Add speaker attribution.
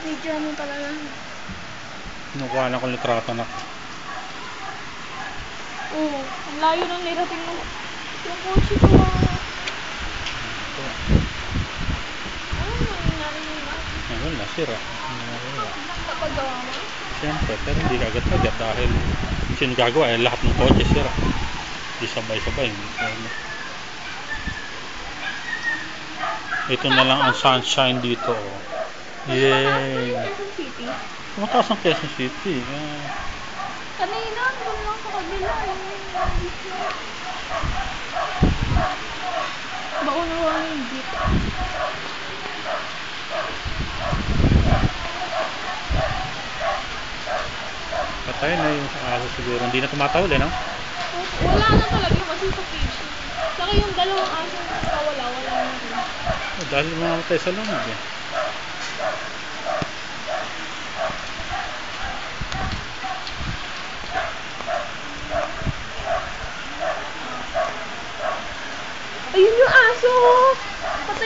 Speaker 1: Picture mo talaga.
Speaker 2: Kinukuha na ko litrato na.
Speaker 1: Oo. Ang layo ng nirating mo. Yung kotse ko ah. Ano nangyayari mo na?
Speaker 2: Ayun na, sira. Wala.
Speaker 1: Kapagawa mo?
Speaker 2: Siyempre, pero hindi agad-agad dahil sin gagawa eh, lahat ng kotse sira. Hindi sabay-sabay. Ito na lang ang sunshine dito. Oh.
Speaker 1: Quezon City.
Speaker 2: Mataas ang Quezon City. Ah,
Speaker 1: Kanina, doon lang sa kabila. Yung Bauna ko yung jeep.
Speaker 2: patay na yung aso siguro. Hindi na tumatawal eh, no?
Speaker 1: Wala na talaga kasi sa page. Saka yung dalawang aso na nakawala, wala na
Speaker 2: dahil mamamatay sa lamig eh.
Speaker 1: Ayun yung aso!